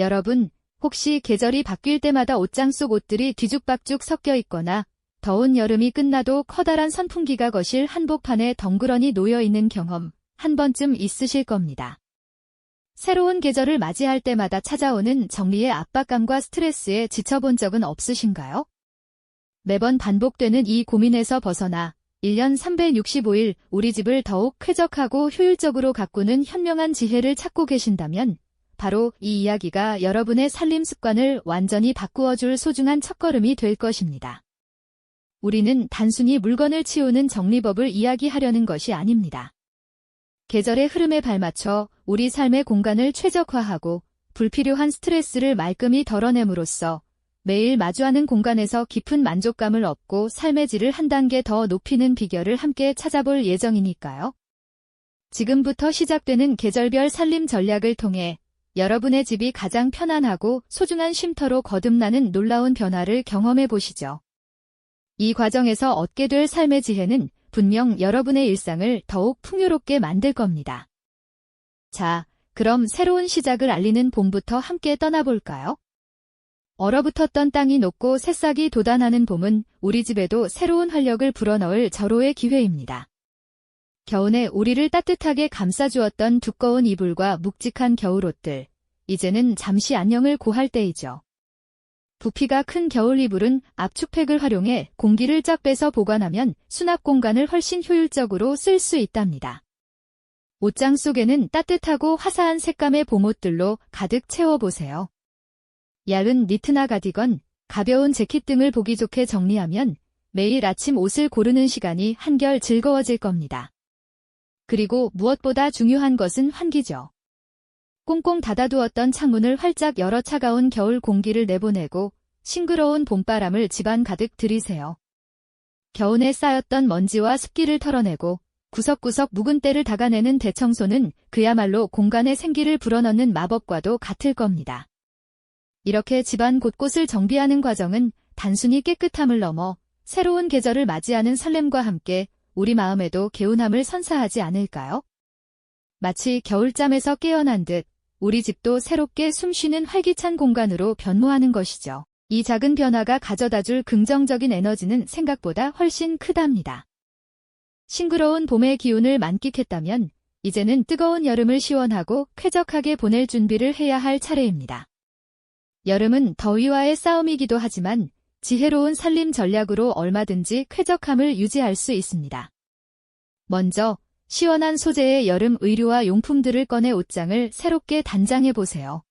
여러분, 혹시 계절이 바뀔 때마다 옷장 속 옷들이 뒤죽박죽 섞여 있거나 더운 여름이 끝나도 커다란 선풍기가 거실 한복판에 덩그러니 놓여 있는 경험 한 번쯤 있으실 겁니다. 새로운 계절을 맞이할 때마다 찾아오는 정리의 압박감과 스트레스에 지쳐본 적은 없으신가요? 매번 반복되는 이 고민에서 벗어나 1년 365일 우리 집을 더욱 쾌적하고 효율적으로 가꾸는 현명한 지혜를 찾고 계신다면 바로 이 이야기가 여러분의 살림 습관을 완전히 바꾸어 줄 소중한 첫걸음이 될 것입니다. 우리는 단순히 물건을 치우는 정리법을 이야기하려는 것이 아닙니다. 계절의 흐름에 발맞춰 우리 삶의 공간을 최적화하고 불필요한 스트레스를 말끔히 덜어냄으로써 매일 마주하는 공간에서 깊은 만족감을 얻고 삶의 질을 한 단계 더 높이는 비결을 함께 찾아볼 예정이니까요. 지금부터 시작되는 계절별 살림 전략을 통해 여러분의 집이 가장 편안하고 소중한 쉼터로 거듭나는 놀라운 변화를 경험해 보시죠. 이 과정에서 얻게 될 삶의 지혜는 분명 여러분의 일상을 더욱 풍요롭게 만들 겁니다. 자, 그럼 새로운 시작을 알리는 봄부터 함께 떠나볼까요? 얼어붙었던 땅이 녹고 새싹이 돋아나는 봄은 우리 집에도 새로운 활력을 불어넣을 절호의 기회입니다. 겨우내 우리를 따뜻하게 감싸주었던 두꺼운 이불과 묵직한 겨울옷들, 이제는 잠시 안녕을 고할 때이죠. 부피가 큰 겨울 이불은 압축팩을 활용해 공기를 쫙 빼서 보관하면 수납 공간을 훨씬 효율적으로 쓸 수 있답니다. 옷장 속에는 따뜻하고 화사한 색감의 봄옷들로 가득 채워보세요. 얇은 니트나 가디건, 가벼운 재킷 등을 보기 좋게 정리하면 매일 아침 옷을 고르는 시간이 한결 즐거워질 겁니다. 그리고 무엇보다 중요한 것은 환기죠. 꽁꽁 닫아두었던 창문을 활짝 열어 차가운 겨울 공기를 내보내고 싱그러운 봄바람을 집안 가득 들이세요. 겨우내 쌓였던 먼지와 습기를 털어내고 구석구석 묵은 때를 닦아내는 대청소는 그야말로 공간의 생기를 불어넣는 마법과도 같을 겁니다. 이렇게 집안 곳곳을 정비하는 과정은 단순히 깨끗함을 넘어 새로운 계절을 맞이하는 설렘과 함께 우리 마음에도 개운함을 선사하지 않을까요? 마치 겨울잠에서 깨어난 듯 우리 집도 새롭게 숨쉬는 활기찬 공간으로 변모하는 것이죠. 이 작은 변화가 가져다줄 긍정적인 에너지는 생각보다 훨씬 크답니다. 싱그러운 봄의 기운을 만끽했다면 이제는 뜨거운 여름을 시원하고 쾌적하게 보낼 준비를 해야 할 차례입니다. 여름은 더위와의 싸움이기도 하지만 지혜로운 살림 전략으로 얼마든지 쾌적함을 유지할 수 있습니다. 먼저 시원한 소재의 여름 의류와 용품들을 꺼내 옷장을 새롭게 단장해 보세요.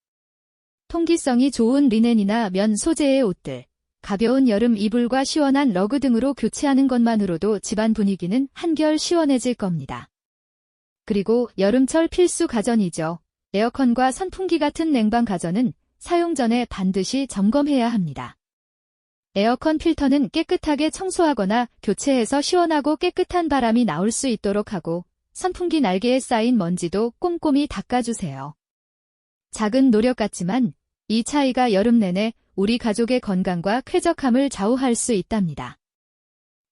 통기성이 좋은 리넨이나 면 소재의 옷들, 가벼운 여름 이불과 시원한 러그 등으로 교체하는 것만으로도 집안 분위기는 한결 시원해질 겁니다. 그리고 여름철 필수 가전이죠. 에어컨과 선풍기 같은 냉방 가전은 사용 전에 반드시 점검해야 합니다. 에어컨 필터는 깨끗하게 청소하거나 교체해서 시원하고 깨끗한 바람이 나올 수 있도록 하고 선풍기 날개에 쌓인 먼지도 꼼꼼히 닦아주세요. 작은 노력 같지만 이 차이가 여름 내내 우리 가족의 건강과 쾌적함을 좌우할 수 있답니다.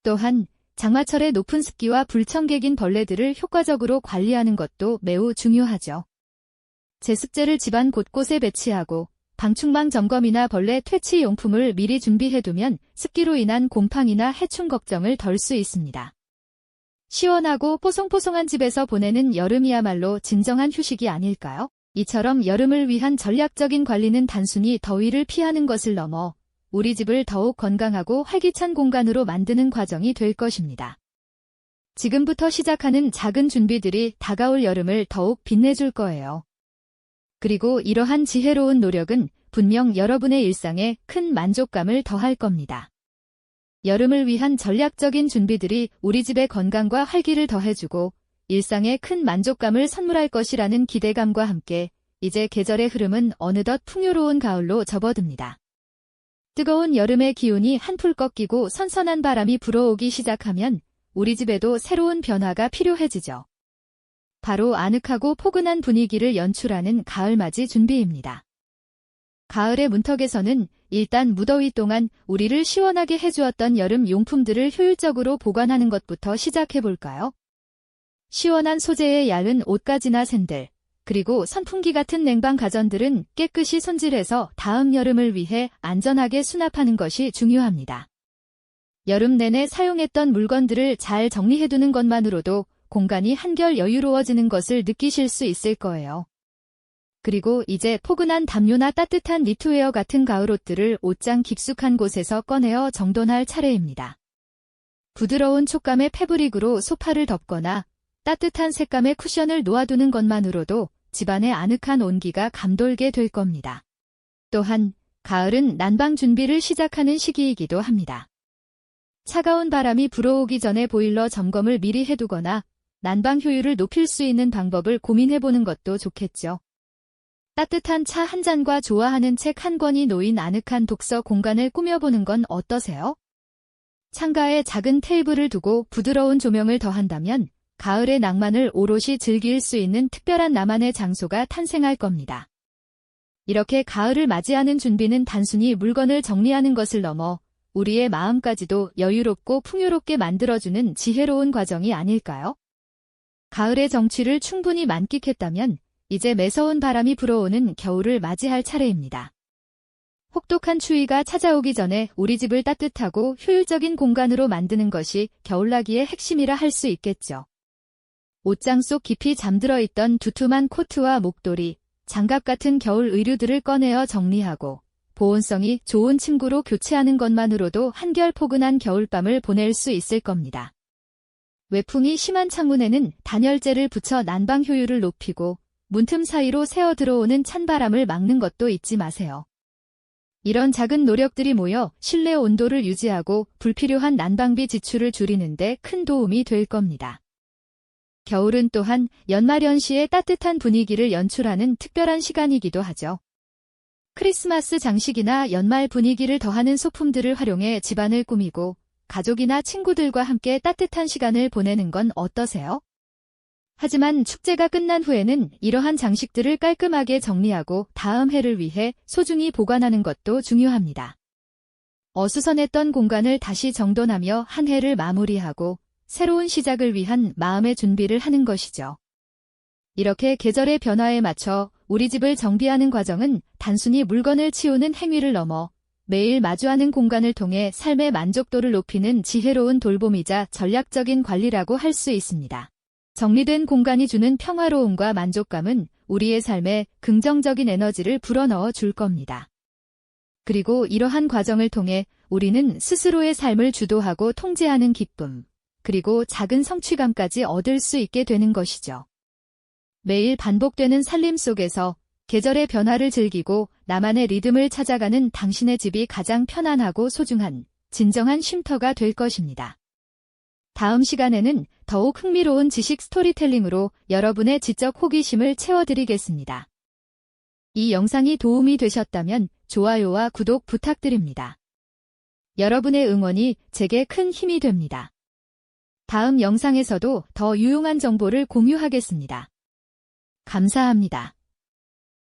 또한 장마철의 높은 습기와 불청객인 벌레들을 효과적으로 관리하는 것도 매우 중요하죠. 제습제를 집안 곳곳에 배치하고 방충망 점검이나 벌레 퇴치 용품을 미리 준비해두면 습기로 인한 곰팡이나 해충 걱정을 덜 수 있습니다. 시원하고 뽀송뽀송한 집에서 보내는 여름이야말로 진정한 휴식이 아닐까요? 이처럼 여름을 위한 전략적인 관리는 단순히 더위를 피하는 것을 넘어 우리 집을 더욱 건강하고 활기찬 공간으로 만드는 과정이 될 것입니다. 지금부터 시작하는 작은 준비들이 다가올 여름을 더욱 빛내줄 거예요. 그리고 이러한 지혜로운 노력은 분명 여러분의 일상에 큰 만족감을 더할 겁니다. 여름을 위한 전략적인 준비들이 우리 집의 건강과 활기를 더해주고 일상에 큰 만족감을 선물할 것이라는 기대감과 함께 이제 계절의 흐름은 어느덧 풍요로운 가을로 접어듭니다. 뜨거운 여름의 기운이 한풀 꺾이고 선선한 바람이 불어오기 시작하면 우리 집에도 새로운 변화가 필요해지죠. 바로 아늑하고 포근한 분위기를 연출하는 가을맞이 준비입니다. 가을의 문턱에서는 일단 무더위 동안 우리를 시원하게 해주었던 여름 용품들을 효율적으로 보관하는 것부터 시작해볼까요? 시원한 소재의 얇은 옷가지나 샌들, 그리고 선풍기 같은 냉방 가전들은 깨끗이 손질해서 다음 여름을 위해 안전하게 수납하는 것이 중요합니다. 여름 내내 사용했던 물건들을 잘 정리해두는 것만으로도 공간이 한결 여유로워지는 것을 느끼실 수 있을 거예요. 그리고 이제 포근한 담요나 따뜻한 니트웨어 같은 가을 옷들을 옷장 깊숙한 곳에서 꺼내어 정돈할 차례입니다. 부드러운 촉감의 패브릭으로 소파를 덮거나 따뜻한 색감의 쿠션을 놓아두는 것만으로도 집안의 아늑한 온기가 감돌게 될 겁니다. 또한 가을은 난방 준비를 시작하는 시기이기도 합니다. 차가운 바람이 불어오기 전에 보일러 점검을 미리 해두거나 난방 효율을 높일 수 있는 방법을 고민해보는 것도 좋겠죠. 따뜻한 차 한 잔과 좋아하는 책 한 권이 놓인 아늑한 독서 공간을 꾸며보는 건 어떠세요? 창가에 작은 테이블을 두고 부드러운 조명을 더한다면 가을의 낭만을 오롯이 즐길 수 있는 특별한 나만의 장소가 탄생할 겁니다. 이렇게 가을을 맞이하는 준비는 단순히 물건을 정리하는 것을 넘어 우리의 마음까지도 여유롭고 풍요롭게 만들어주는 지혜로운 과정이 아닐까요? 가을의 정취를 충분히 만끽했다면 이제 매서운 바람이 불어오는 겨울을 맞이할 차례입니다. 혹독한 추위가 찾아오기 전에 우리 집을 따뜻하고 효율적인 공간으로 만드는 것이 겨울나기의 핵심이라 할 수 있겠죠. 옷장 속 깊이 잠들어 있던 두툼한 코트와 목도리, 장갑 같은 겨울 의류들을 꺼내어 정리하고 보온성이 좋은 침구로 교체하는 것만으로도 한결 포근한 겨울밤을 보낼 수 있을 겁니다. 외풍이 심한 창문에는 단열재를 붙여 난방 효율을 높이고 문틈 사이로 새어 들어오는 찬바람을 막는 것도 잊지 마세요. 이런 작은 노력들이 모여 실내 온도를 유지하고 불필요한 난방비 지출을 줄이는데 큰 도움이 될 겁니다. 겨울은 또한 연말연시의 따뜻한 분위기를 연출하는 특별한 시간이기도 하죠. 크리스마스 장식이나 연말 분위기를 더하는 소품들을 활용해 집안을 꾸미고 가족이나 친구들과 함께 따뜻한 시간을 보내는 건 어떠세요? 하지만 축제가 끝난 후에는 이러한 장식들을 깔끔하게 정리하고 다음 해를 위해 소중히 보관하는 것도 중요합니다. 어수선했던 공간을 다시 정돈하며 한 해를 마무리하고 새로운 시작을 위한 마음의 준비를 하는 것이죠. 이렇게 계절의 변화에 맞춰 우리 집을 정비하는 과정은 단순히 물건을 치우는 행위를 넘어 매일 마주하는 공간을 통해 삶의 만족도를 높이는 지혜로운 돌봄이자 전략적인 관리라고 할 수 있습니다. 정리된 공간이 주는 평화로움과 만족감은 우리의 삶에 긍정적인 에너지를 불어넣어 줄 겁니다. 그리고 이러한 과정을 통해 우리는 스스로의 삶을 주도하고 통제하는 기쁨, 그리고 작은 성취감까지 얻을 수 있게 되는 것이죠. 매일 반복되는 살림 속에서 계절의 변화를 즐기고 나만의 리듬을 찾아가는 당신의 집이 가장 편안하고 소중한 진정한 쉼터가 될 것입니다. 다음 시간에는 더욱 흥미로운 지식 스토리텔링으로 여러분의 지적 호기심을 채워드리겠습니다. 이 영상이 도움이 되셨다면 좋아요와 구독 부탁드립니다. 여러분의 응원이 제게 큰 힘이 됩니다. 다음 영상에서도 더 유용한 정보를 공유하겠습니다. 감사합니다.